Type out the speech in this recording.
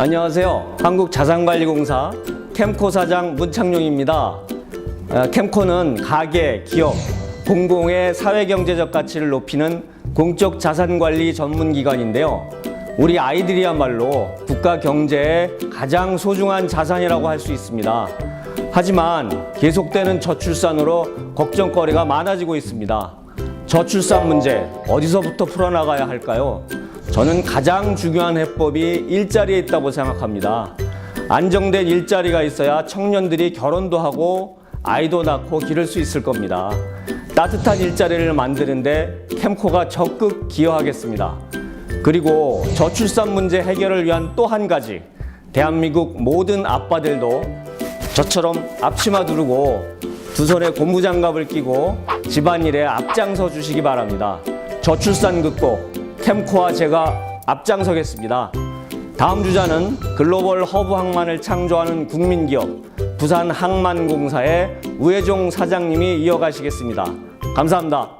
안녕하세요. 한국자산관리공사 캠코 사장 문창용입니다. 어, 캠코는 가계, 기업, 공공의 사회경제적 가치를 높이는 공적 자산관리 전문기관인데요. 우리 아이들이야말로 국가 경제의 가장 소중한 자산이라고 할 수 있습니다. 하지만 계속되는 저출산으로 걱정거리가 많아지고 있습니다. 저출산 문제 어디서부터 풀어나가야 할까요? 저는 가장 중요한 해법이 일자리에 있다고 생각합니다. 안정된 일자리가 있어야 청년들이 결혼도 하고 아이도 낳고 기를 수 있을 겁니다. 따뜻한 일자리를 만드는데 캠코가 적극 기여하겠습니다. 그리고 저출산 문제 해결을 위한 또 한 가지 대한민국 모든 아빠들도 저처럼 앞치마 두르고 두 손에 고무장갑을 끼고 집안일에 앞장서 주시기 바랍니다. 저출산 극복 캠코와 제가 앞장서겠습니다. 다음 주자는 글로벌 허브 항만을 창조하는 국민기업 부산 항만공사의 우혜종 사장님이 이어가시겠습니다. 감사합니다.